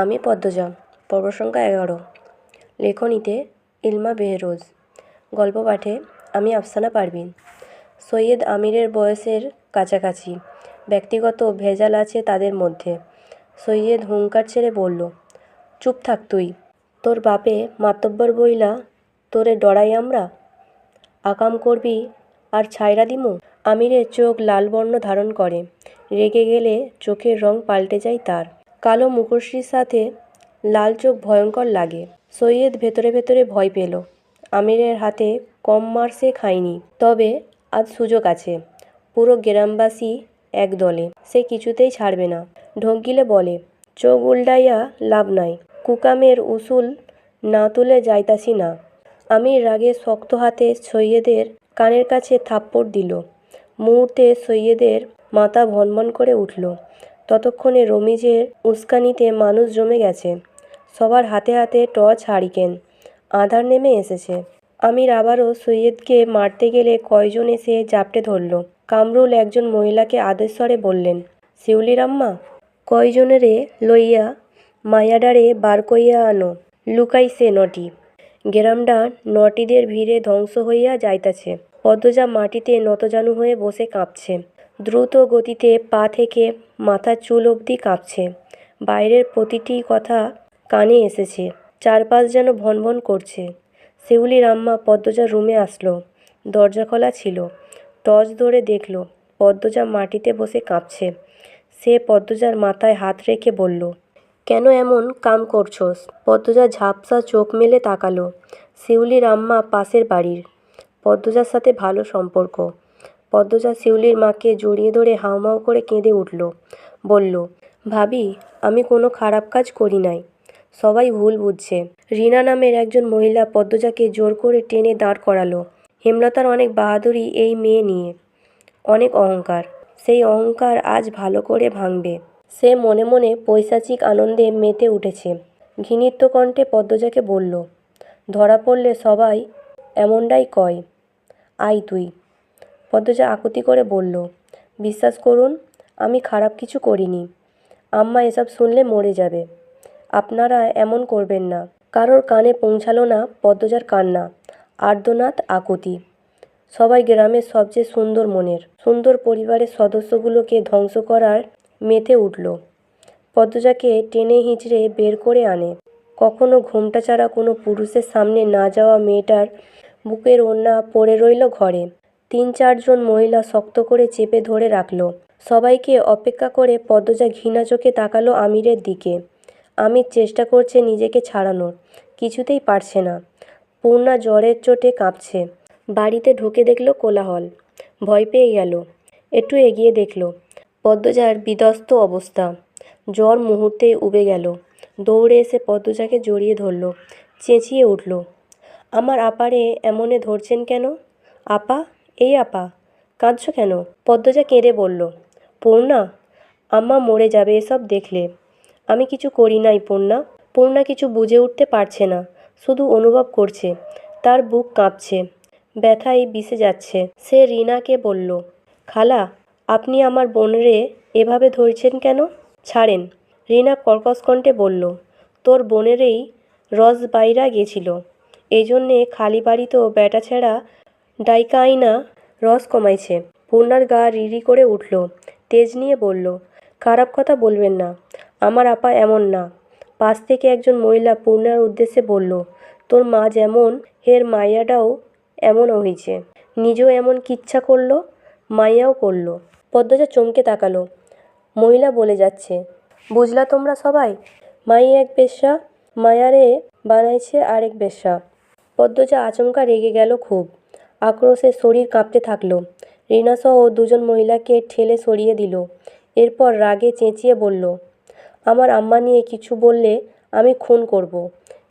আমি পদ্মজা পর্ব সংখ্যা এগারো। লেখনীতে ইলমা বেহরোজ। গল্প পাঠে আমি আফসানা পারভিন। সৈয়দ আমিরের বয়সের কাছাকাছি। ব্যক্তিগত ভেজাল আছে তাদের মধ্যে। সৈয়দ হুঙ্কার ছেড়ে বলল, চুপ থাক তুই। তোর বাপে মাতব্বর বইলা তোরে ডরাই আমরা? আকাম করবি আর ছাইরা দিমু? আমিরের চোখ লাল বর্ণ ধারণ করে। রেগে গেলে চোখের রং পাল্টে যায় তার। কালো মুখশ্রীর সাথে লাল চোখ ভয়ঙ্কর লাগে। সৈয়দ ভেতরে ভেতরে ভয় পেল। আমিরের হাতে কম মার সে খায়নি তবে আজ সুযোগ আছে। পুরো গ্রামবাসী এক দলে। সে কিছুতেই ছাড়বে না। ঢোক গিলে বলে, চোখ উল্টাইয়া লাভ নাই। কুকামের উসুল না তুলে যাইতাছি না। আমি রাগে শক্ত হাতে সৈয়দের কানের কাছে থাপ্পড় দিল। মুহূর্তে সৈয়দের মাথা ভনভন করে উঠল। ততক্ষণে রমিজের উস্কানিতে মানুষ জমে গেছে। সবার হাতে হাতে টর্চ হারিকেন। আধার নেমে এসেছে। আমির আবারও সৈয়দকে মারতে গেলে কয়জন এসে জাপটে ধরল। কামরুল একজন মহিলাকে আদেশ্বরে বললেন, শিউলির আম্মা, কয়জনেরে লইয়া মায়াডারে বার কইয়া আনো? লুকাইছে নটি। গ্রামটা নটিদের ভিড়ে ধ্বংস হইয়া যাইতাছে। পদ্মজা মাটিতে নতজানু হয়ে বসে কাঁপছে। দ্রুত গতিতে পা থেকে মাথার চুল অবধি কাঁপছে। বাইরের প্রতিটি কথা কানে এসেছে। চারপাশ যেন ভনভন করছে। শিউলির আম্মা পদ্মজার রুমে আসলো। দরজা খোলা ছিল। টর্চ ধরে দেখল, পদ্মজা মাটিতে বসে কাঁপছে। সে পদ্মজার মাথায় হাত রেখে বলল, কেন এমন কাম করছোস? পদ্মজা ঝাপসা চোখ মেলে তাকালো। শিউলির আম্মা পাশের বাড়ির। পদ্মজার সাথে ভালো সম্পর্ক। পদ্মজা শিউলির মাকে জড়িয়ে ধরে হাউমাউ করে কেঁদে উঠল। বলল, ভাবি, আমি কোনো খারাপ কাজ করি নাই। সবাই ভুল বুঝছে। রিনা নামের একজন মহিলা পদ্মজাকে জোর করে টেনে দাঁড় করালো। হেমলতার অনেক বাহাদুরি এই মেয়ে নিয়ে। অনেক অহংকার। সেই অহংকার আজ ভালো করে ভাঙবে। সে মনে মনে পৈশাচিক আনন্দে মেতে উঠেছে। ঘৃণিত কণ্ঠে পদ্মজাকে বলল, ধরা পড়লে সবাই এমনটাই কয়। আই তুই। পদ্মজা আকুতি করে বলল, বিশ্বাস করুন, আমি খারাপ কিছু করিনি। আম্মা এসব শুনলে মরে যাবে। আপনারা এমন করবেন না। কারোর কানে পৌঁছালো না পদ্মজার কান্না। আর্দ্রনাথ আকুতি। সবাই গ্রামের সবচেয়ে সুন্দর মনের। সুন্দর পরিবারের সদস্যগুলোকে ধ্বংস করার মেতে উঠল। পদ্মজাকে টেনে হিঁচড়ে বের করে আনে। কখনো ঘোমটা ছাড়া কোনো পুরুষের সামনে না যাওয়া মেয়েটার বুকের ওড়না পড়ে রইল ঘরে। তিন চারজন মহিলা শক্ত করে চেপে ধরে রাখল। সবাইকে অপেক্ষা করে পদ্মজা ঘৃণা চোখে তাকালো আমিরের দিকে। আমির চেষ্টা করছে নিজেকে ছাড়ানোর, কিছুতেই পারছে না। পূর্ণা জ্বরের চোটে কাঁপছে। বাড়িতে ঢুকে দেখল কোলাহল। ভয় পেয়ে গেল। একটু এগিয়ে দেখল। পদ্মজার বিধ্বস্ত অবস্থা। জ্বর মুহূর্তেই উবে গেল। দৌড়ে এসে পদ্মজাকে জড়িয়ে ধরল। চেঁচিয়ে উঠল। আমার আপারে এমনে ধরছেন কেন? আপা? এই আপা, কাঁদছ কেন? পদ্মজা কেঁদে বলল, পূর্ণা, আম্মা মরে যাবে এসব দেখলে। আমি কিছু করি নাই, পূর্ণা। পূর্ণা কিছু বুঝে উঠতে পারছে না, শুধু অনুভব করছে। তার বুক কাঁপছে ব্যথায় বিষে যাচ্ছে। সে রিনাকে বলল, খালা, আপনি আমার বোনরে এভাবে ধরছেন কেন? ছাড়েন। রিনা কর্কশ কণ্ঠে বলল, তোর বোনেরই রস বাইরা গেছিল। এই জন্যে খালি বাড়িতেও বেটা ছেঁড়া ডাইকা আইনা রস কমাইছে। পূর্ণার গা রিরি করে উঠল। তেজ নিয়ে বলল, খারাপ কথা বলবেন না। আমার আপা এমন না। পাশ থেকে একজন মহিলা পূর্ণার উদ্দেশ্যে বলল, তোর মা যেমন, হের মাইয়াটাও এমন হয়েছে নিজেও এমন কিচ্ছা করল, মাইয়াও করল। পদ্মজা চমকে তাকালো। মহিলা বলে যাচ্ছে, বুঝলা তোমরা সবাই, মাই এক বেশ্যা, মায়ারে বানাইছে আরেক বেশ্যা। পদ্মজা আচমকা রেগে গেল খুব। আক্রোশে শরীর কাঁপতে থাকল। রিনাসহ দুজন মহিলাকে ঠেলে সরিয়ে দিল। এরপর রাগে চেঁচিয়ে বলল, আমার আম্মা নিয়ে কিছু বললে আমি খুন করব।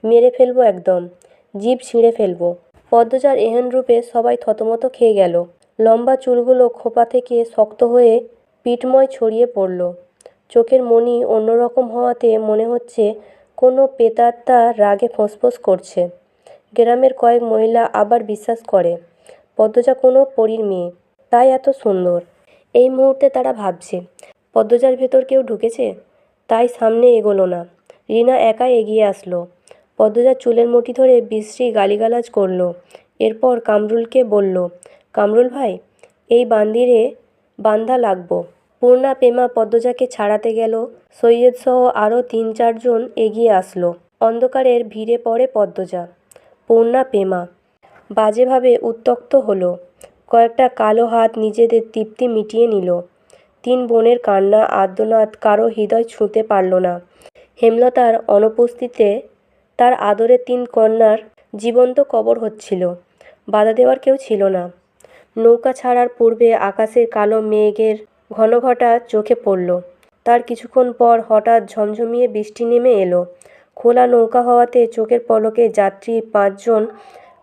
মেরে ফেলব একদম। জিভ ছিঁড়ে ফেলব। পদ্মজার এহেন রূপে সবাই থতমত খেয়ে গেল। লম্বা চুলগুলো খোপা থেকে শক্ত হয়ে পিঠময় ছড়িয়ে পড়ল। চোখের মনি অন্যরকম হওয়াতে মনে হচ্ছে কোনো পেতাত্তা রাগে ফোঁসফোঁস করছে। গ্রামের কয়েক মহিলা আবার বিশ্বাস করে পদ্মজা কোনো পরীর মেয়ে, তাই এত সুন্দর। এই মুহূর্তে তারা ভাবছে, পদ্মজার ভেতর কেউ ঢুকেছে? তাই সামনে এগোলো না। রিনা একাই এগিয়ে আসলো। পদ্মজার চুলের মুঠি ধরে বিশ্রী গালিগালাজ করল। এরপর কামরুলকে বলল, কামরুল ভাই, এই বান্দিরে বান্ধা লাগবো। পূর্ণা পেমা পদ্মজাকে ছাড়াতে গেল। সৈয়দ সহ আরও তিন চারজন এগিয়ে আসলো। অন্ধকারের ভিড়ে পড়ে পদ্মজা। পূর্ণা, পেমা বাজেভাবে উত্তক্ত হলো। কয়েকটা কালো হাত নিজেদের তৃপ্তি মিটিয়ে নিল। তিন বোনের কান্না আর্তনাদ কারও হৃদয় ছুঁতে পারল না। হেমলতার অনুপস্থিতিতে তার আদরে তিন কন্যার জীবন্ত কবর হচ্ছিল। বাধা দেওয়ার কেউ ছিল না। নৌকা ছাড়ার পূর্বে আকাশের কালো মেঘের ঘনঘটা চোখে পড়ল। তার কিছুক্ষণ পর হঠাৎ ঝমঝমিয়ে বৃষ্টি নেমে এলো। খোলা নৌকা হওয়াতে চোখের পলকে যাত্রী পাঁচজন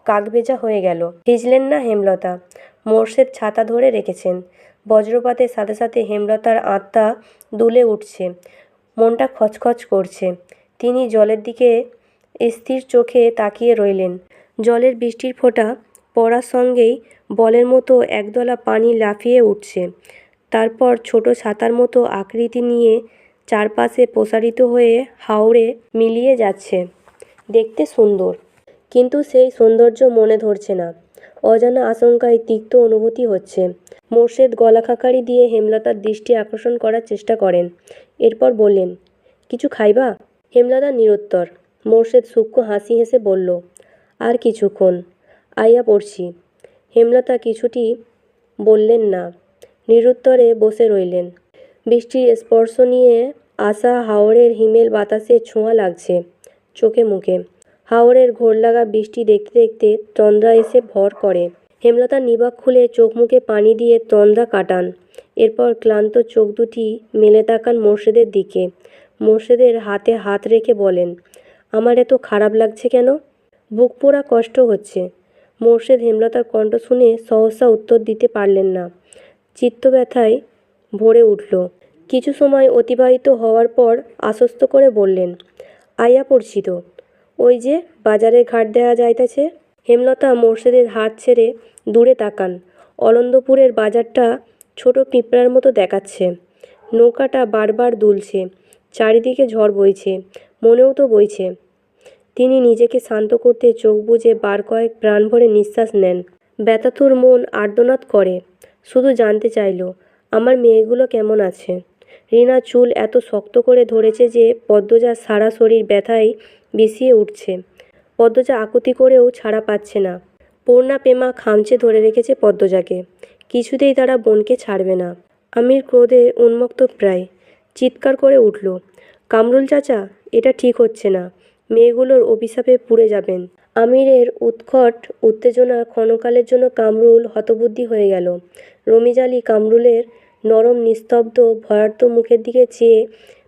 কাকভেজা হয়ে গেল। ভিজলেন না হেমলতা। মোর্শেদ ছাতা ধরে রেখেছেন। বজ্রপাতের সাথে সাথে হেমলতার আত্মা দুলে উঠছে। মনটা খচখচ করছে। তিনি জলের দিকে স্থির চোখে তাকিয়ে রইলেন। জলের বৃষ্টির ফোঁটা পড়ার সঙ্গেই বলের মতো একদলা পানি লাফিয়ে উঠছে। তারপর ছোট ছাতার মতো আকৃতি নিয়ে চারপাশে প্রসারিত হয়ে হাওড়ে মিলিয়ে যাচ্ছে। দেখতে সুন্দর। কিন্তু সেই সৌন্দর্য মনে ধরছে না। অজানা আশঙ্কায় তিক্ত অনুভূতি হচ্ছে। মোর্শেদ গলা খাকারি দিয়ে হেমলতার দৃষ্টি আকর্ষণ করার চেষ্টা করেন। এরপর বললেন, কিছু খাইবা? হেমলতা নিরুত্তর। মোর্শেদ সূক্ষ্ম হাসি হেসে বলল, আর কিছুক্ষণ, আইয়া পড়ছি। হেমলতা কিছুটি বললেন না, নিরুত্তরে বসে রইলেন। বৃষ্টির স্পর্শ নিয়ে আসা হাওরের হিমেল বাতাসে ছোঁয়া লাগছে চোখে মুখে। হাওরের ঘোরলাগা বৃষ্টি দেখতে দেখতে তন্দ্রা এসে ভর করে। হেমলতা নিবাক খুলে চোখ মুখে পানি দিয়ে তন্দ্রা কাটান। এরপর ক্লান্ত চোখ দুটি মেলে তাকান মোর্শেদের দিকে। মোর্শেদের হাতে হাত রেখে বলেন, আমার এত খারাপ লাগছে কেন? বুক পোড়া কষ্ট হচ্ছে। মোর্শেদ হেমলতার কণ্ঠ শুনে সহসা উত্তর দিতে পারলেন না। চিত্ত ব্যথায় ভরে উঠল। কিছু সময় অতিবাহিত হওয়ার পর আশ্বস্ত করে বললেন আইয়া পড়ছি তো। ওই যে বাজারে ঘাট দেওয়া যাইতেছে, হেমলতা মোর্শেদের হাত ছেড়ে দূরে তাকান। অলন্দপুরের বাজারটা ছোট পিঁপড়ার মতো দেখাচ্ছে। নৌকাটা বারবার দুলছে, চারিদিকে ঝড় বইছে, মনেও তো বইছে। তিনি নিজেকে শান্ত করতে চোখ বুজে বার কয়েক প্রাণ ভরে নিঃশ্বাস নেন। ব্যথাতুর মন আর্তনাদ করে, শুধু জানতে চাইল, আমার মেয়েগুলো কেমন আছে? রিনা চুল এত শক্ত করে ধরেছে যে পদ্মজার সারা শরীর ব্যথায় বিষিয়ে উঠছে। পদ্মজা আকুতি করেও ছাড়া পাচ্ছে না। পূর্ণা পেমা খামচে ধরে রেখেছে পদ্মজাকে। কিছুতেই তারা বোনকে ছাড়বে না। আমির ক্রোধে উন্মুক্ত প্রায়। চিৎকার করে উঠল, কামরুল চাচা, এটা ঠিক হচ্ছে না। মেয়েগুলোর অভিশাপে পুড়ে যাবেন। আমিরের উৎকট উত্তেজনা ক্ষণকালের জন্য কামরুল হতবুদ্ধি হয়ে গেল। রমিজ আলী কামরুলের নরম, নিস্তব্ধ, ভয়ার্ত মুখের দিকে চেয়ে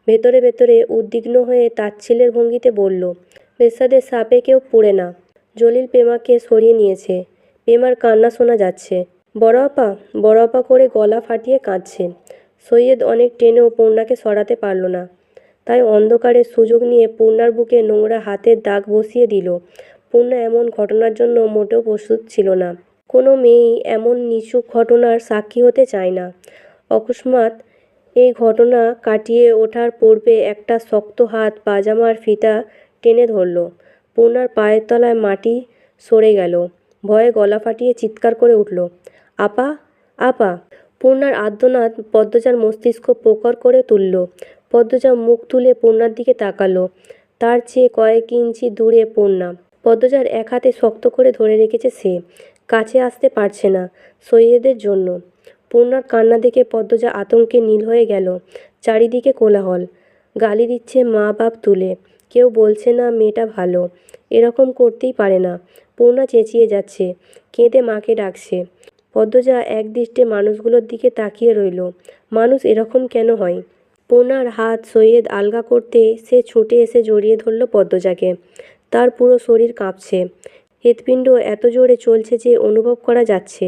ভেতরে ভেতরে উদ্বিগ্ন হয়ে তাচ্ছিলের ভঙ্গিতে বলল বেসাদের সাপে কেউ পুড়ে না। জলিল পেমাকে সরিয়ে নিয়েছে। পেমার কান্না শোনা যাচ্ছে। বড় আপা বড় আপা করে গলা ফাটিয়ে কাঁদছে। সৈয়দ অনেক টেনেও পূর্ণাকে সরাতে পারল না। তাই অন্ধকারের সুযোগ নিয়ে পূর্ণার বুকে নোংরা হাতের দাগ বসিয়ে দিল। পূর্ণা এমন ঘটনার জন্য মোটেও প্রস্তুত ছিল না। কোনো মেয়েই এমন নিচু ঘটনার সাক্ষী হতে চায় না। অকস্মাৎ এই ঘটনা কাটিয়ে ওঠার পূর্বে একটা শক্ত হাত পাজামার ফিতা টেনে ধরল। পূর্ণার পায়ের তলায় মাটি সরে গেল। ভয়ে গলা ফাটিয়ে চিৎকার করে উঠল, আপা আপা! পূর্ণার আর্তনাদ পদ্মজার মস্তিষ্ক প্রখর করে তুলল। পদ্মজা মুখ তুলে পূর্ণার দিকে তাকালো। তার চেয়ে কয়েক ইঞ্চি দূরে পূর্ণা পদ্মজার এক হাতে শক্ত করে ধরে রেখেছে সে। কাছে আসতে পারছে না সৈয়দের জন্য। পূর্ণার কান্না দেখে পদ্মজা আতঙ্কে নীল হয়ে গেল। চারিদিকে কোলাহল। গালি দিচ্ছে মা বাপ তুলে। কেউ বলছে না, মেয়েটা ভালো। এরকম করতেই পারে না পূর্ণা চেঁচিয়ে যাচ্ছে। কেঁদে মাকে ডাকছে। পদ্মজা একদৃষ্টে মানুষগুলোর দিকে তাকিয়ে রইল। মানুষ এরকম কেন হয় পূর্ণার হাত সৈয়দ আলগা করতে সে ছুটে এসে জড়িয়ে ধরল পদ্মজাকে। তার পুরো শরীর কাঁপছে। হৃৎপিণ্ড এত জোরে চলছে যে অনুভব করা যাচ্ছে।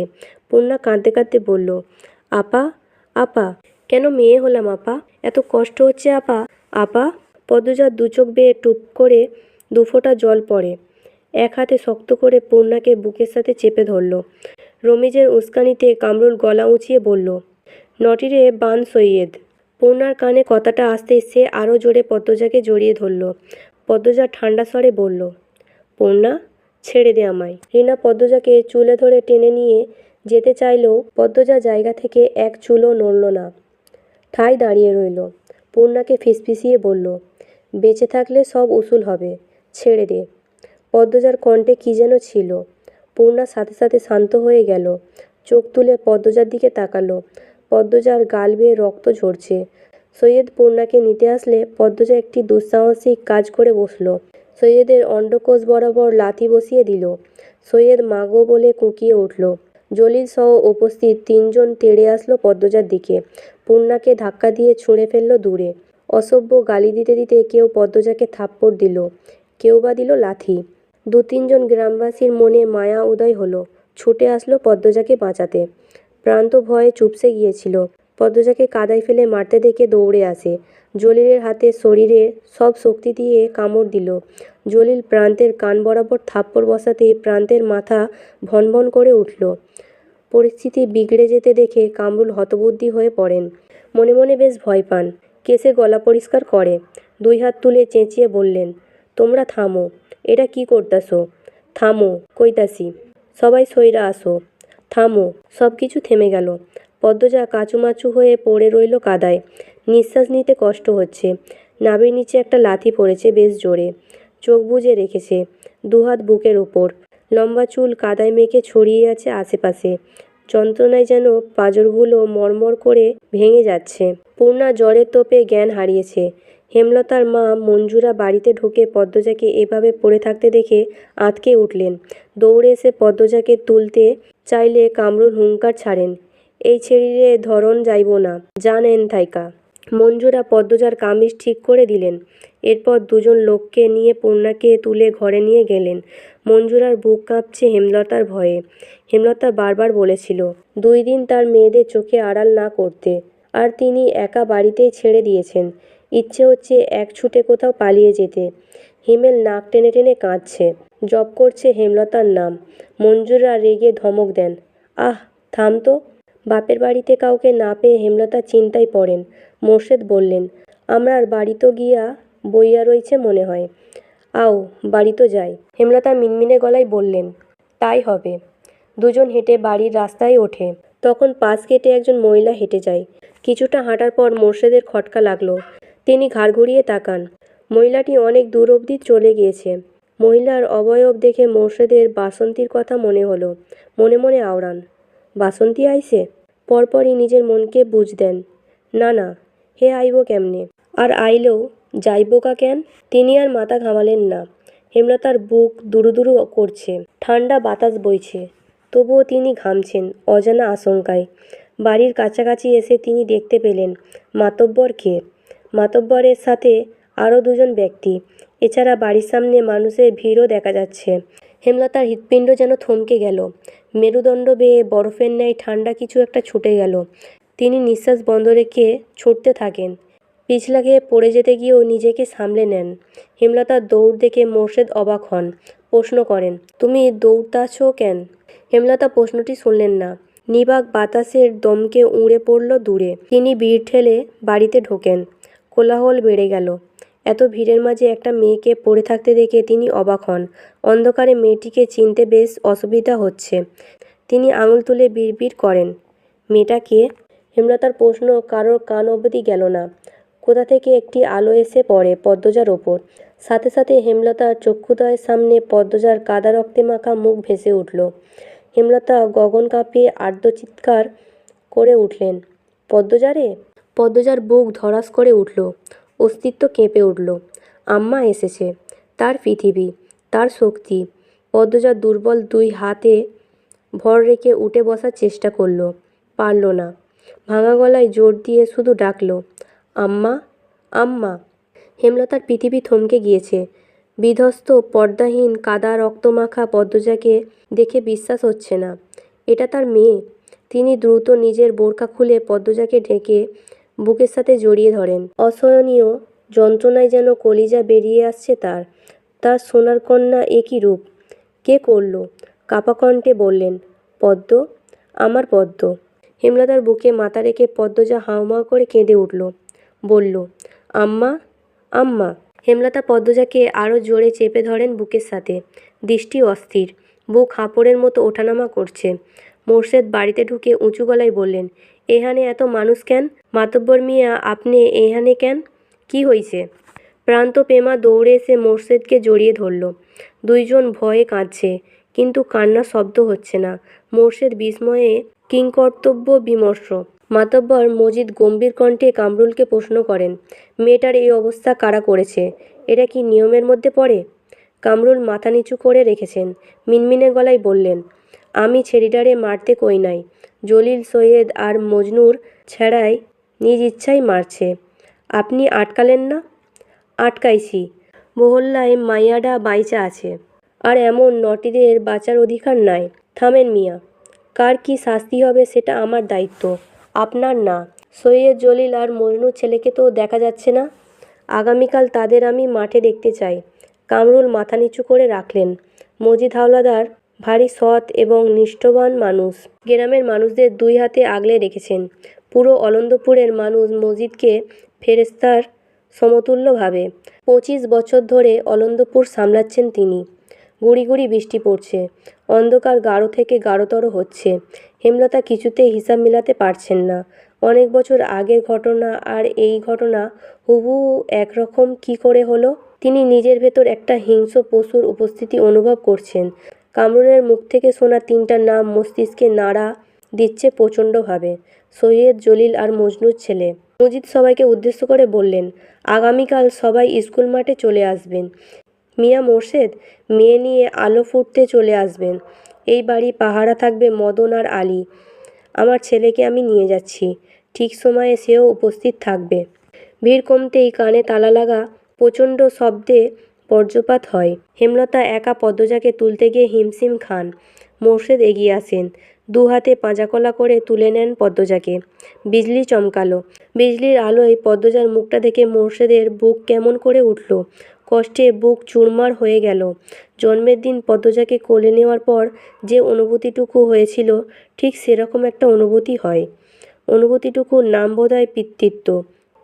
পূর্ণা কাঁদতে কাঁদতে বলল, আপা আপা, কেন মেয়ে হলাম আপা? এত কষ্ট হচ্ছে আপা। আপা পদ্মজার দু চোখ বেয়ে টুপ করে দুফোঁটা জল পড়ে। এক হাতে শক্ত করে পূর্ণাকে বুকের সাথে চেপে ধরল। রমিজের উস্কানিতে কামরুল গলা উঁচিয়ে বলল, নটিরে বান সৈয়দ। পূর্ণার কানে কথাটা আসতেই সে আরও জোরে পদ্মজাকে জড়িয়ে ধরল। পদ্মজা ঠান্ডা স্বরে বলল, পূর্ণা, ছেড়ে দে আমায়। রিনা পদ্মজাকে চুলে ধরে টেনে নিয়ে যেতে চাইলেও পদ্মজা জায়গা থেকে এক চুলও নড়ল না। ঠাই দাঁড়িয়ে রইল। পূর্ণাকে ফিসফিসিয়ে বলল, বেঁচে থাকলে সব উসুল হবে, ছেড়ে দে। পদ্মজার কণ্ঠে কী যেন ছিল। পূর্ণা সাথে সাথে শান্ত হয়ে গেল। চোখ তুলে পদ্মজার দিকে তাকালো। পদ্মজার গাল বেয়ে রক্ত ঝরছে। সৈয়দ পূর্ণাকে নিতে আসলে পদ্মজা একটি দুঃসাহসিক কাজ করে বসল। সৈয়দের অন্ডকোষ বরাবর লাথি বসিয়ে দিল। সৈয়দ মাগো বলে কুঁকিয়ে উঠল জলিল সহ উপস্থিত তিনজন তেড়ে আসলো পদ্মজার দিকে। পূর্ণাকে ধাক্কা দিয়ে ছুঁড়ে ফেলল দূরে। অসভ্য গালি দিতে দিতে কেউ পদ্মজাকে থাপ্পড় দিল, কেউ বা দিল লাথি। দু তিনজন গ্রামবাসীর মনে মায়া উদয় হলো, ছুটে আসলো পদ্মজাকে বাঁচাতে। প্রান্ত ভয়ে চুপসে গিয়েছিল। পদ্মজাকে কাদায় ফেলে মারতে দেখে দৌড়ে আসে। জলিলের হাতে শরীরে সব শক্তি দিয়ে কামড় দিল। জলিল প্রান্তের কান বরাবর থাপ্পড় বসাতেই প্রান্তের মাথা ভনভন করে উঠল। পরিস্থিতি বিগড়ে যেতে দেখে কামরুল হতবুদ্ধি হয়ে পড়েন। মনে মনে বেশ ভয় পান। কেসে গলা পরিষ্কার করে। দুই হাত তুলে চেঁচিয়ে বললেন, তোমরা থামো, এটা কি করতাছো? থামো, কইতাছি, সবাই সইরা আসো। থামো সব কিছু থেমে গেল। পদ্মজা কাচুমাচু হয়ে পড়ে রইল কাদায়। নিঃশ্বাস নিতে কষ্ট হচ্ছে। নাভির নিচে একটা লাথি পড়েছে বেশ জোরে। চোখ বুজে রেখেছে। দুহাত বুকের ওপর। লম্বা চুল কাদায় মেখে ছড়িয়ে আছে আশেপাশে। যন্ত্রণায় যেন পাঁজরগুলো মরমর করে ভেঙে যাচ্ছে। পূর্ণা জ্বরের তোপে জ্ঞান হারিয়েছে। হেমলতার মা মঞ্জুরা বাড়িতে ঢুকে পদ্মজাকে এভাবে পড়ে থাকতে দেখে আঁতকে উঠলেন। দৌড়ে এসে পদ্মজাকে তুলতে চাইলে কামরুল হুঙ্কার ছাড়েন। এই ছেড়িরে ধরন যাইব না। জানেন থাইকা, মঞ্জুরা পদ্মজার কামিজ ঠিক করে দিলেন। এরপর দুজন লোককে নিয়ে পূর্ণাকে তুলে ঘরে নিয়ে গেলেন। মঞ্জুরার বুক কাঁপছে হেমলতার ভয়ে। হেমলতা বারবার বলেছিল, দুই দিন তার মেয়েদের চোখে আড়াল না করতে। আর তিনি একা বাড়িতেই ছেড়ে দিয়েছেন। ইচ্ছে হচ্ছে এক ছুটে কোথাও পালিয়ে যেতে। হিমেল নাক টেনে টেনে কাঁদছে। জপ করছে হেমলতার নাম। মঞ্জুরা রেগে ধমক দেন, আহ, থাম তো। বাপের বাড়িতে কাউকে না পেয়ে হেমলতা চিন্তায় পড়েন। মোর্শেদ বললেন আমরার বাড়ি তো গিয়া বইয়া রয়েছে মনে হয়। আও বাড়ি তো যাই। হেমলতা মিনমিনে গলায় বললেন, তাই হবে। দুজন হেঁটে বাড়ির রাস্তায় ওঠে। তখন পাশ কেটে একজন মহিলা হেঁটে যায়। কিছুটা হাঁটার পর মোর্শেদের খটকা লাগল। তিনি ঘাড় ঘুরিয়ে তাকান। মহিলাটি অনেক দূর অবধি চলে গিয়েছে। মহিলার অবয়ব দেখে মোর্শেদের বাসন্তীর কথা মনে হলো। মনে মনে আওড়ান বাসন্তী আইসে পরপরই নিজের মনকে বুঝ দেন। না না, হে আইব কেমনে? আর আইলেও যাইব কা কেন? তিনি আর মাথা ঘামালেন না। হেমলতার বুক দুরু দুরু করছে। ঠান্ডা বাতাস বইছে। তবুও তিনি ঘামছেন অজানা আশঙ্কায়। বাড়ির কাছাকাছি এসে তিনি দেখতে পেলেন মাতব্বরকে মাতব্বরের সাথে আরও দুজন ব্যক্তি। এছাড়া বাড়ির সামনে মানুষের ভিড়ও দেখা যাচ্ছে। হেমলতার হৃৎপিণ্ড যেন থমকে গেল। মেরুদণ্ড বেয়ে বরফের ন্যায় ঠান্ডা কিছু একটা ছুটে গেল। তিনি নিঃশ্বাস বন্ধ রেখে ছুটতে থাকেন। পিছলা খেয়ে পড়ে যেতে গিয়েও নিজেকে সামলে নেন। হেমলতার দৌড় দেখে মোর্শেদ অবাক হন। প্রশ্ন করেন, তুমি দৌড়তাছ কেন? হেমলতা প্রশ্নটি শুনলেন না। নিবাক বাতাসের দমকে উড়ে পড়ল দূরে। তিনি ভিড় ঠেলে বাড়িতে ঢোকেন। কোলাহল বেড়ে গেল। এত ভিড়ের মাঝে একটা মেয়েকে পড়ে থাকতে দেখে তিনি অবাক হন। অন্ধকারে মেয়েটিকে চিনতে বেশ অসুবিধা হচ্ছে। তিনি আঙুল তুলে বিড়বিড় করেন, মেয়েটা কে? হেমলতার প্রশ্ন কারোর কান অবধি গেল না। কোথা থেকে একটি আলো এসে পড়ে পদ্মজার ওপর। সাথে সাথে হেমলতার চক্ষুদয়ের সামনে পদ্মজার কাদা রক্তে মাখা মুখ ভেসে উঠল। হেমলতা গগন কাঁপিয়ে আর্দ্র চিৎকার করে উঠলেন, পদ্মজারে? পদ্মজার বুক ধরাস করে উঠল। অস্তিত্ব কেঁপে উঠল। আম্মা এসেছে। তার পৃথিবী, তার শক্তি। পদ্মজার দুর্বল দুই হাতে ভর রেখে উঠে বসার চেষ্টা করল। পারল না। ভাঙা গলায় জোর দিয়ে শুধু ডাকলো, আম্মা আম্মা। হেমলতার পৃথিবী থমকে গিয়েছে। বিধ্বস্ত, পর্দাহীন, কাদা রক্তমাখা পদ্মজাকে দেখে বিশ্বাস হচ্ছে না। এটা তার মেয়ে। তিনি দ্রুত নিজের বোরকা খুলে পদ্মজাকে ঢেকে বুকের সাথে জড়িয়ে ধরেন। অসহনীয় যন্ত্রণায় যেন কলিজা বেরিয়ে আসছে তার। তার সোনার কন্যা একই রূপ। কে করল? কাপা কণ্ঠে বললেন, পদ্ম? আমার পদ্ম। হেমলতার বুকে মাথা রেখে পদ্মজা হাউমাউ করে কেঁদে উঠল। বলল, আম্মা আম্মা। হেমলতা পদ্মজাকে আরও জোরে চেপে ধরেন বুকের সাথে। দৃষ্টি অস্থির। বুক হাঁপড়ের মতো ওঠানামা করছে। মোর্শেদ বাড়িতে ঢুকে উঁচু গলায় বললেন এখানে এত মানুষ কেন? মাতব্বর মিয়া, আপনি এখানে কেন? কি হইছে? প্রান্ত পেমা দৌড়ে এসে মোর্শেদকে জড়িয়ে ধরল। দুইজন ভয়ে কাঁদছে, কিন্তু কান্না শব্দ হচ্ছে না। মোর্শেদ বিস্ময়ে কিংকর্তব্য বিমর্ষ। মাতব্বর মজিদ গম্ভীর কণ্ঠে কামরুলকে প্রশ্ন করেন, মেয়েটার এই অবস্থা কারা করেছে? এটা কি নিয়মের মধ্যে পড়ে? কামরুল মাথা নিচু করে রেখেছেন মিনমিনে গলায় বললেন, আমি ছেড়িটারে মারতে কই নাই। জলিল, সৈয়দ আর মজনুর ছেড়াই নিজ ইচ্ছাই মারছে। আপনি আটকালেন না? আটকাইছি। মহল্লায় মাইয়াডা বাইচা আছে। আর এমন নটিদের বাঁচার অধিকার নাই। থামেন মিয়া। কার কি শাস্তি হবে সেটা আমার দায়িত্ব। আপনার না। সৈয়দ, জলিল আর মজনুর ছেলেকে তো দেখা যাচ্ছে না। আগামীকাল তাদের আমি মাঠে দেখতে চাই। কামরুল মাথা নিচু করে রাখলেন। মজিদ হাওলাদার ভারী সৎ এবং নিষ্ঠবান মানুষ। গ্রামের মানুষদের দুই হাতে আগলে রেখেছেন। পুরো অলন্দপুরের মানুষ মসজিদকে ফেরেস্তার সমতুল্য ভাবে। পঁচিশ বছর ধরে অলন্দপুর সামলাচ্ছেন তিনি। গুড়ি গুড়ি বৃষ্টি পড়ছে। অন্ধকার গাঢ় থেকে গাঢ়তর হচ্ছে। হেমলতা কিছুতেই হিসাব মেলাতে পারছেন না। অনেক বছর আগের ঘটনা আর এই ঘটনা হুবহু একরকম কি করে হলো? তিনি নিজের ভেতর একটা হিংস্র পশুর উপস্থিতি অনুভব করছেন। কামরুলের মুখ থেকে শোনা তিনটা নাম মস্তিষ্কে নাড়া দিচ্ছে প্রচণ্ডভাবে। সৈয়দ জলিল আর মজনুর ছেলে। মজিদ সবাইকে উদ্দেশ্য করে বললেন, আগামীকাল সবাই স্কুল মাঠে চলে আসবেন। মিয়া মোর্শেদ, মেয়ে নিয়ে আলো ফুটতে চলে আসবেন। এই বাড়ি পাহারা থাকবে মদন আর আলী। আমার ছেলেকে আমি নিয়ে যাচ্ছি। ঠিক সময়ে সেও উপস্থিত থাকবে। ভিড় কমতেই কানে তালা লাগা প্রচণ্ড শব্দে বজ্রপাত হয়। হেমলতা একা পদ্মজাকে তুলতে গিয়ে হিমশিম খান। মোর্শেদ এগিয়ে আসেন। দু হাতে পাঁজাকলা করে তুলে নেন পদ্মজাকে। বিজলি চমকালো। বিজলির আলোয় পদ্মজার মুখটা দেখে মোর্শেদের বুক কেমন করে উঠল। কষ্টে বুক চুরমার হয়ে গেল। জন্মের দিন পদ্মজাকে কোলে নেওয়ার পর যে অনুভূতিটুকু হয়েছিল, ঠিক সেরকম একটা অনুভূতি হয়। অনুভূতিটুকুর নাম বোধহয় পিতৃত্ব।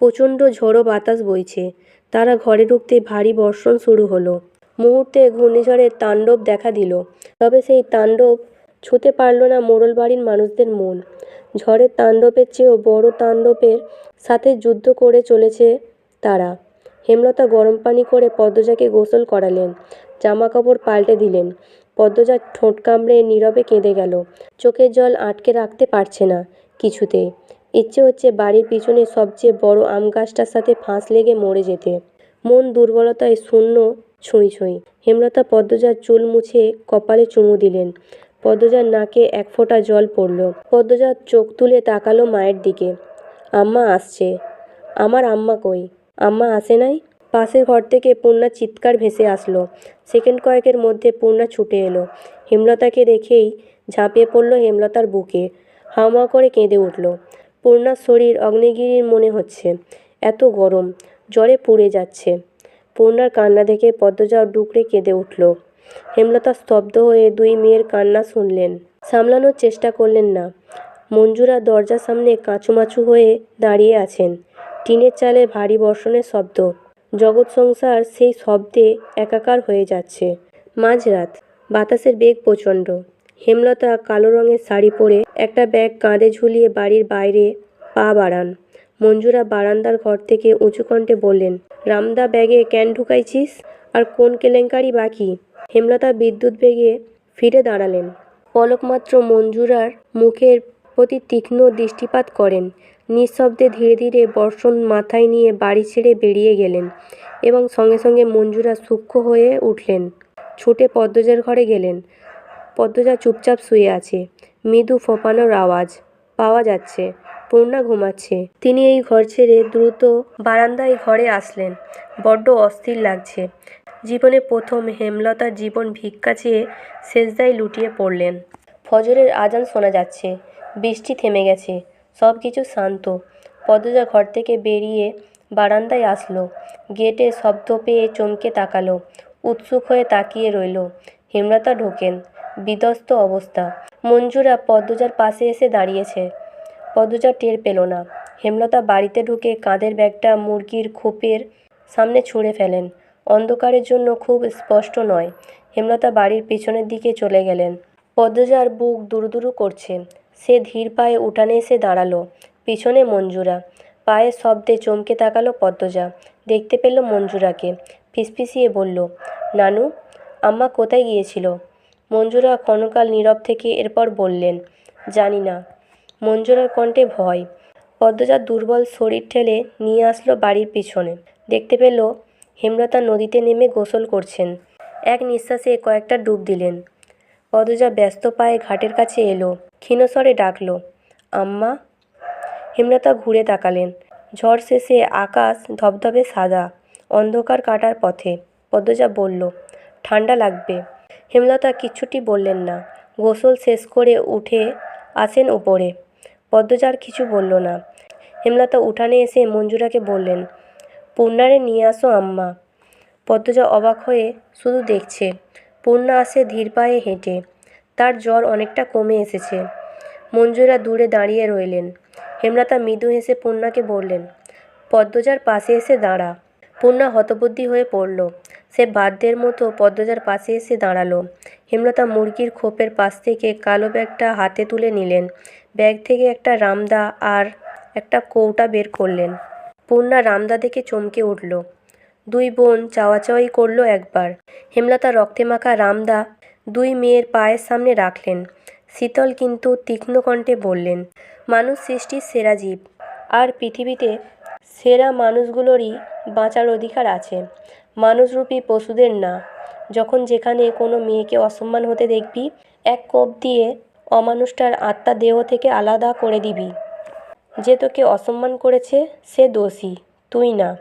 প্রচণ্ড ঝড়ো বাতাস বইছে। তারা ঘরে ঢুকতে ভারী বর্ষণ শুরু হলো। মুহূর্তে ঘূর্ণিঝড়ের তাণ্ডব দেখা দিল। তবে সেই তাণ্ডব ছুঁতে পারল না মোড়ল বাড়ির মানুষদের মন। ঝড়ের তাণ্ডবের চেয়েও বড় তাণ্ডবের সাথে যুদ্ধ করে চলেছে তারা। হেমলতা গরম পানি করে পদ্মজাকে গোসল করালেন। জামা কাপড় পাল্টে দিলেন। পদ্মজা ঠোঁট কামড়ে নীরবে কেঁদে গেল। চোখের জল আটকে রাখতে পারছে না কিছুতেই। ইচ্ছে হচ্ছে বাড়ির পিছনে সবচেয়ে বড় আম গাছটার সাথে ফাঁস লেগে মরে যেতে। মন দুর্বলতায় শূন্য ছুঁই ছুঁই। হেমলতা পদ্মজার চুল মুছে কপালে চুমু দিলেন। পদ্মজার নাকে এক ফোঁটা জল পড়ল। পদ্মজার চোখ তুলে তাকালো মায়ের দিকে। আম্মা আসছে। আমার আম্মা কই? আম্মা আসে নাই? পাশের ঘর থেকে পূর্ণার চিৎকার ভেসে আসলো। সেকেন্ড কয়েকের মধ্যে পূর্ণা ছুটে এলো। হেমলতাকে দেখেই ঝাঁপিয়ে পড়ল হেমলতার বুকে। হাওমা করে কেঁদে উঠল। পূর্ণার শরীর অগ্নিগিরির মনে হচ্ছে। এত গরম, জ্বরে পুড়ে যাচ্ছে। পূর্ণার কান্না দেখে পদ্মজা ডুকরে কেঁদে উঠল। হেমলতা স্তব্ধ হয়ে দুই মেয়ের কান্না শুনলেন। সামলানোর চেষ্টা করলেন না। মঞ্জুরা দরজার সামনে কাঁচুমাচু হয়ে দাঁড়িয়ে আছেন। টিনের চালে ভারী বর্ষণের শব্দ। জগৎ সংসার সেই শব্দে একাকার হয়ে যাচ্ছে। মাঝরাত, বাতাসের বেগ প্রচণ্ড। হেমলতা কালো রঙের শাড়ি পরে একটা ব্যাগ কাঁধে ঝুলিয়ে বাড়ির বাইরে পা বাড়ান। মঞ্জুরা বারান্দার ঘর থেকে উঁচু কণ্ঠে বললেন, রামদা ব্যাগে ক্যান ঢুকাইছিস? আর কোন কেলেঙ্কারি বাকি হেমলতা বিদ্যুৎ বেগে ফিরে দাঁড়ালেন। পলকমাত্র মঞ্জুরার মুখের প্রতি তীক্ষ্ণ দৃষ্টিপাত করেন। নিঃশব্দে ধীরে ধীরে বর্ষণ মাথায় নিয়ে বাড়ি ছেড়ে বেরিয়ে গেলেন এবং সঙ্গে সঙ্গে মঞ্জুরা সূক্ষ্ম হয়ে উঠলেন। ছুটে পদ্মজার ঘরে গেলেন। পদ্মজা চুপচাপ শুয়ে আছে। মৃদু ফোপানোর আওয়াজ পাওয়া যাচ্ছে, পূর্ণা ঘুমাচ্ছে। তিনি এই ঘর ছেড়ে দ্রুত বারান্দায় ঘরে আসলেন। বড্ড অস্থির লাগছে। জীবনে প্রথম হেমলতার জীবন ভিক্ষা চেয়ে সেজদায় লুটিয়ে পড়লেন। ফজরের আজান শোনা যাচ্ছে। বৃষ্টি থেমে গেছে। সব কিছু শান্ত। পদ্মজা ঘর থেকে বেরিয়ে বারান্দায় আসলো। গেটে শব্দ পেয়ে চমকে তাকালো। উৎসুক হয়ে তাকিয়ে রইল। হেমলতা ঢোকেন। বিধ্বস্ত অবস্থা। মঞ্জুরা পদ্মজার পাশে এসে দাঁড়িয়েছে। পদ্মজা টের পেল না। হেমলতা বাড়িতে ঢুকে কাঁধের ব্যাগটা মুরগির খোপের সামনে ছুঁড়ে ফেলেন। অন্ধকারের জন্য খুব স্পষ্ট নয়। হেমলতা বাড়ির পেছনের দিকে চলে গেলেন। পদ্মজার বুক দুরুদুরু করছে। সে ধীর পায়ে উঠানে এসে দাঁড়াল। পিছনে মঞ্জুরা। পায়ের শব্দে চমকে তাকালো পদ্মজা। দেখতে পেল মঞ্জুরাকে। ফিসফিসিয়ে বলল, নানু, আম্মা কোথায় গিয়েছিল? মঞ্জুরা ক্ষণকাল নীরব থেকে এরপর বললেন, জানি না। মঞ্জুরার কণ্ঠে ভয়। পদ্মজার দুর্বল শরীর ঠেলে নিয়ে আসলো বাড়ির পিছনে। দেখতে পেল হেমলতা নদীতে নেমে গোসল করছেন। এক নিঃশ্বাসে কয়েকটা ডুব দিলেন। পদ্মজা ব্যস্ত পায়ে ঘাটের কাছে এলো। ক্ষীণস্বরে ডাকলো, আম্মা। হেমলতা ঘুরে তাকালেন। ঝড় শেষে আকাশ ধবধবে সাদা, অন্ধকার কাটার পথে। পদ্মজা বলল ঠান্ডা লাগবে। হেমলতা কিচ্ছুটি বললেন না। গোসল শেষ করে উঠে আসেন ওপরে। পদ্মজার কিছু বলল না। হেমলতা উঠানে এসে মঞ্জুরাকে বললেন, পূর্ণারে নিয়ে আসো আম্মা। পদ্মজা অবাক হয়ে শুধু দেখছে। পূর্ণা আসে ধীর পায়ে হেঁটে। তার জ্বর অনেকটা কমে এসেছে। মঞ্জুরা দূরে দাঁড়িয়ে রইলেন। হেমলতা মৃদু হেসে পূর্ণাকে বললেন, পদ্মজার পাশে এসে দাঁড়া। পূর্ণা হতবুদ্ধি হয়ে পড়ল। সে বাদ্যের মতো পদ্মজার পাশে এসে দাঁড়াল। হেমলতা মুরগির খোপের পাশ থেকে কালো ব্যাগটা হাতে তুলে নিলেন। ব্যাগ থেকে একটা রামদা আর একটা কৌটা বের করলেন। পূর্ণা রামদা দেখে চমকে উঠল। দুই বোন চাওয়াচাওয়ি করল একবার। হেমলতা রক্তে মাখা রামদা দুই মেয়ের পায়ের সামনে রাখলেন। শীতল কিন্তু তীক্ষ্ণ কণ্ঠে বললেন, মানুষ সৃষ্টির সেরা জীব। আর পৃথিবীতে সেরা মানুষগুলোরই বাঁচার অধিকার আছে। মানুষরূপী পশুদের না। যখন যেখানে কোনো মেয়েকে অসম্মান হতে দেখবি, এক কোপ দিয়ে অমানুষটার আত্মা দেহ থেকে আলাদা করে দিবি। যে তোকে অসম্মান করেছে, সে দোষী, তুই না।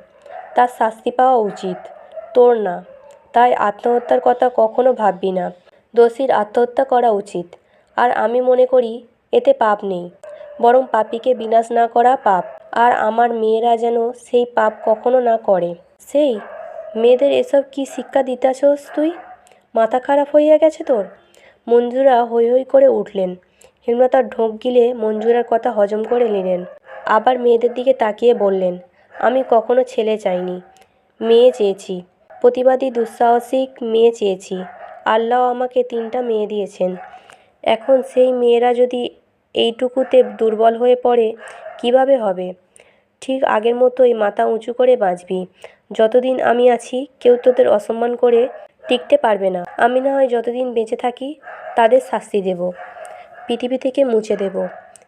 তার শাস্তি পাওয়া উচিত, তোর না। তাই আত্মহত্যার কথা কখনো ভাববি না। দোষীর আত্মহত্যা করা উচিত। আর আমি মনে করি, এতে পাপ নেই। বরং পাপীকে বিনাশ না করা পাপ। আর আমার মেয়েরা যেন সেই পাপ কখনো না করে। সেই মেয়েদের এসব কি শিক্ষা দিতেছস তুই? মাথা খারাপ হইয়া গেছে তোর? মঞ্জুরা হৈ হৈ করে উঠলেন। হেমলতার ঢোক গিলে মঞ্জুরার কথা হজম করে নিলেন। আবার মেয়েদের দিকে তাকিয়ে বললেন, আমি কখনো ছেলে চাইনি। মেয়ে চেয়েছি। প্রতিবাদী, দুঃসাহসিক মেয়ে চেয়েছি। আল্লাহ আমাকে তিনটা মেয়ে দিয়েছেন। এখন সেই মেয়েরা যদি এইটুকুতে দুর্বল হয়ে পড়ে, কীভাবে হবে? ঠিক আগের মতোই মাথা উঁচু করে বাঁচবি। যতদিন আমি আছি, কেউ তোদের অসম্মান করে টিকতে পারবে না। আমি না হয় যতদিন বেঁচে থাকি, তাদের শাস্তি দেব, পৃথিবী থেকে মুছে দেব।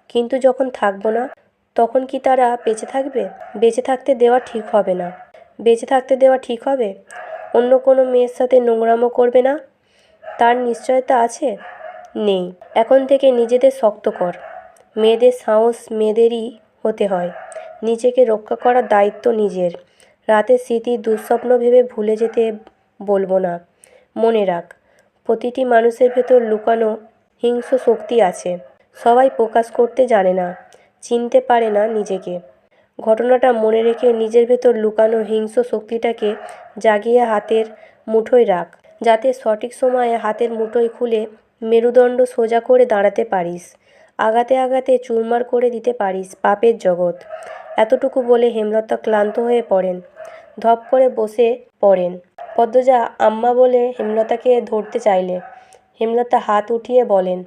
কিন্তু যখন থাকব না, তখন কি তারা বেঁচে থাকবে? বেঁচে থাকতে দেওয়া ঠিক হবে না। বেঁচে থাকতে দেওয়া ঠিক হবে? অন্য কোনো মেয়ের সাথে নোংরামো করবে না? তার নিশ্চয়তা আছে? নেই। এখন থেকে নিজেদের শক্ত কর। মেয়েদের সাহস মেয়েদেরই হতে হয়। নিজেকে রক্ষা করার দায়িত্ব নিজের। রাতের স্মৃতি দুঃস্বপ্ন ভেবে ভুলে যেতে বলব না। মনে রাখ, প্রতিটি মানুষের ভেতর লুকানো হিংস্র শক্তি আছে। সবাই প্রকাশ করতে জানে না, চিনতে পারে না নিজেকে। ঘটনাটা মনে রেখে নিজের ভেতর লুকানো হিংস্র শক্তিটাকে জাগিয়ে হাতের মুঠোয় রাখ, যাতে সঠিক সময়ে হাতের মুঠোয় খুলে মেরুদণ্ড সোজা করে দাঁড়াতে পারিস। আগাতে আগাতে চুরমার করে দিতে পারিস, পাপের জগৎ। এতটুকু বলে হেমলতা ক্লান্ত হয়ে পড়েন, ধপ করে বসে পড়েন। পদ্মজা আম্মা বলে হেমলতাকে ধরতে চাইলে, হেমলতা হাত উঠিয়ে বলেন,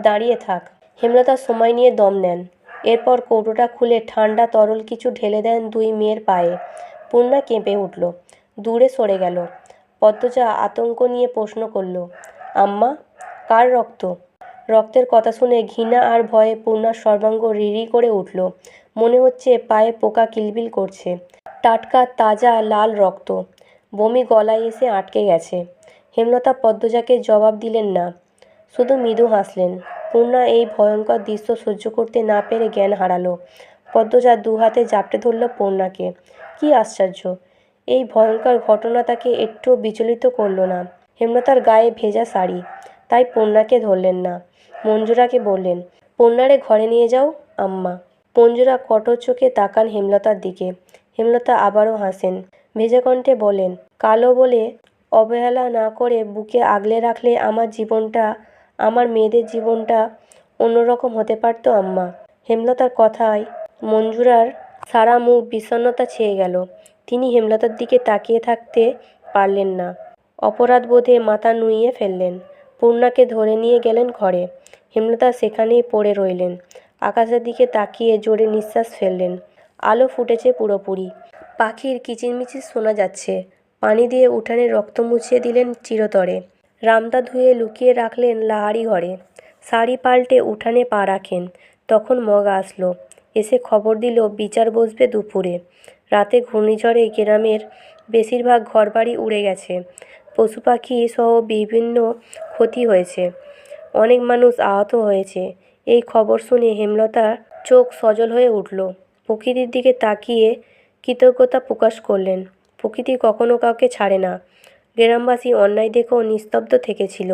দাঁড়িয়ে থাক। হেমলতা সময় নিয়ে দম নেন। এরপর কৌটোটা খুলে ঠান্ডা তরল কিছু ঢেলে দেন দুই মেয়ের পায়ে। পূর্ণা কেঁপে উঠল, দূরে সরে গেল। পদ্মজা আতঙ্ক নিয়ে প্রশ্ন করল, আম্মা, কার রক্ত? রক্তের কথা শুনে ঘৃণা আর ভয়ে পূর্ণার সর্বাঙ্গ রিরি করে উঠল। মনে হচ্ছে পায়ে পোকা কিলবিল করছে। টাটকা, তাজা, লাল রক্ত। বমি গলায় এসে আটকে গেছে। হেমলতা পদ্মজাকে জবাব দিলেন না। শুধু মৃদু হাসলেন। পূর্ণা এই ভয়ঙ্কর দৃশ্য সহ্য করতে না পেরে জ্ঞান হারালো। পদ্মজা দু হাতে জাপটে ধরল পূর্ণাকে। কি আশ্চর্য! এই ভয়ঙ্কর ঘটনা তাকে একটুও বিচলিত করল না। হেমলতার গায়ে ভেজা শাড়ি। তাই পূর্ণাকে ধরলেন না। মঞ্জুরাকে বললেন পূর্ণারে ঘরে নিয়ে যাও, আম্মা। মঞ্জুরা কটর চোখে তাকান হেমলতার দিকে। হেমলতা আবারও হাসেন। ভেজা কণ্ঠে বলেন কালো বলে অবহেলা না করে বুকে আগলে রাখলে আমার জীবনটা, আমার মেয়েদের জীবনটা অন্যরকম হতে পারতো, আম্মা। হেমলতার কথায় মঞ্জুরার সারা মুখ বিষণ্ণতা ছেয়ে গেল। তিনি হেমলতার দিকে তাকিয়ে থাকতে পারলেন না। অপরাধ বোধে মাথা নুইয়ে ফেললেন। পূর্ণাকে ধরে নিয়ে গেলেন ঘরে। হেমলতা সেখানেই পড়ে রইলেন। আকাশের দিকে তাকিয়ে জোরে নিঃশ্বাস ফেললেন। আলো ফুটেছে পুরোপুরি। পাখির কিচিরমিচির শোনা যাচ্ছে। পানি দিয়ে উঠানে রক্ত মুছিয়ে দিলেন চিরতরে। রামদা ধুয়ে লুকিয়ে রাখলেন লাহারি ঘরে। শাড়ি পাল্টে উঠানে পা রাখেন। তখন মগা আসলো। এসে খবর দিল, বিচার বসবে দুপুরে। রাতে ঘূর্ণিঝড়ে গ্রামের বেশিরভাগ ঘরবাড়ি উড়ে গেছে। পশু পাখি সহ বিভিন্ন ক্ষতি হয়েছে। অনেক মানুষ আহত হয়েছে। এই খবর শুনে হেমলতার চোখ সজল হয়ে উঠল। প্রকৃতির দিকে তাকিয়ে কৃতজ্ঞতা প্রকাশ করলেন। প্রকৃতি কখনো কাউকে ছাড়ে না। গ্রামবাসী অন্যায় দেখেও নিস্তব্ধ থেকেছিল।